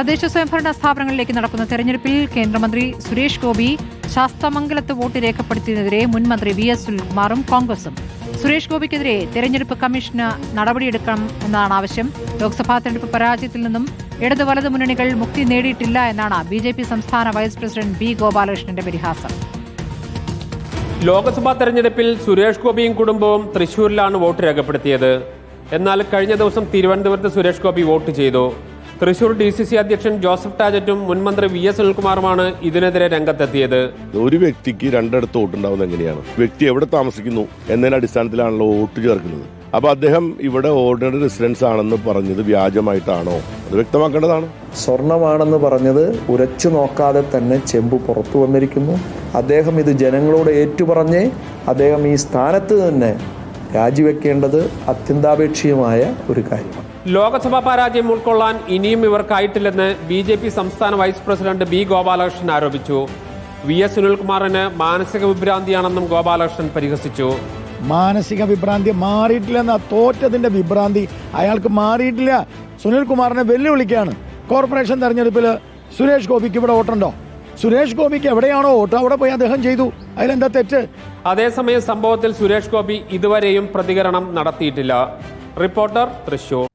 തദ്ദേശ സ്വയംഭരണ സ്ഥാപനങ്ങളിലേക്ക് നടക്കുന്ന തെരഞ്ഞെടുപ്പിൽ കേന്ദ്രമന്ത്രി സുരേഷ് ഗോപി ശാസ്തമംഗലത്ത് വോട്ട് രേഖപ്പെടുത്തിയതിനെതിരെ മുൻമന്ത്രി വി എസ് സുനിൽകുമാറും കോൺഗ്രസും. സുരേഷ് ഗോപിക്കെതിരെ തെരഞ്ഞെടുപ്പ് കമ്മീഷന് നടപടിയെടുക്കണം എന്നാണ് ആവശ്യം. ലോക്സഭാ തെരഞ്ഞെടുപ്പ് പരാജയത്തിൽ നിന്നും ഇടത് വലത് മുന്നണികൾ മുക്തി നേടിയിട്ടില്ല എന്നാണ് ബി ജെ പി സംസ്ഥാന വൈസ് പ്രസിഡന്റ് ബി ഗോപാലകൃഷ്ണന്റെ പരിഹാസം. ലോക്സഭാ തെരഞ്ഞെടുപ്പിൽ സുരേഷ് ഗോപിയും കുടുംബവും തൃശൂരിലാണ് വോട്ട് രേഖപ്പെടുത്തിയത്. എന്നാൽ കഴിഞ്ഞ ദിവസം തിരുവനന്തപുരത്ത് സുരേഷ് ഗോപി വോട്ട് ചെയ്തു. തൃശൂർ ഡി സി സി അധ്യക്ഷൻ ജോസഫ് ടാജറ്റും മുൻമന്ത്രി വി എസ് സുനിൽകുമാറുമാണ് ഇതിനെതിരെ രംഗത്തെത്തിയത്. ഒരു വ്യക്തിക്ക് രണ്ടിടത്ത് വോട്ടുണ്ടാവുന്നത് എങ്ങനെയാണ്? വ്യക്തി എവിടെ താമസിക്കുന്നു? എന്നതിന്റെ അടിസ്ഥാനത്തിലാണല്ലോ വോട്ട് ചേർക്കുന്നത്. അപ്പൊ അദ്ദേഹം ഇവിടെ ഓർഡിനറി റെസിഡൻസ് ആണെന്ന് പറഞ്ഞത് വ്യാജമായിട്ടാണോ? അത് വ്യക്തമാക്കേണ്ടതാണ്. സ്വർണമാണെന്ന് പറഞ്ഞത് ഉരച്ചു നോക്കാതെ തന്നെ ചെമ്പ് പുറത്തു വന്നിരിക്കുന്നു. അദ്ദേഹം ഇത് ജനങ്ങളോട് ഏറ്റുപറഞ്ഞ് അദ്ദേഹം ഈ സ്ഥാനത്ത് തന്നെ രാജിവെക്കേണ്ടത് അത്യന്താപേക്ഷീയമായ ഒരു കാര്യമാണ്. ലോക്സഭാ പരാജയം ഉൾക്കൊള്ളാൻ ഇനിയും ഇവർക്കായിട്ടില്ലെന്ന് ബി ജെ പി സംസ്ഥാന വൈസ് പ്രസിഡന്റ് ബി ഗോപാലകൃഷ്ണൻ ആരോപിച്ചു. വി എസ് സുനിൽകുമാറിന് മാനസിക വിഭ്രാന്തിയാണെന്നും ഗോപാലകൃഷ്ണൻ പരിഹസിച്ചു. മാനസിക വിഭ്രാന്തി മാറിയിട്ടില്ലെന്ന തോറ്റതിന്റെ വിഭ്രാന്തി അയാൾക്ക് മാറിയിട്ടില്ല. സുനിൽകുമാറിനെ വെല്ലുവിളിക്കുകയാണ്. കോർപ്പറേഷൻ തെരഞ്ഞെടുപ്പിൽ സുരേഷ് ഗോപിക്ക് ഇവിടെ വോട്ടുണ്ടോ? സുരേഷ് ഗോപിക്ക് എവിടെയാണോ വോട്ട്? അവിടെ പോയി അദ്ദേഹം ചെയ്തു. അതിലെന്താ തെറ്റ്? അതേസമയം സംഭവത്തിൽ സുരേഷ് ഗോപി ഇതുവരെയും പ്രതികരണം നടത്തിയിട്ടില്ല. റിപ്പോർട്ടർ തൃശൂർ.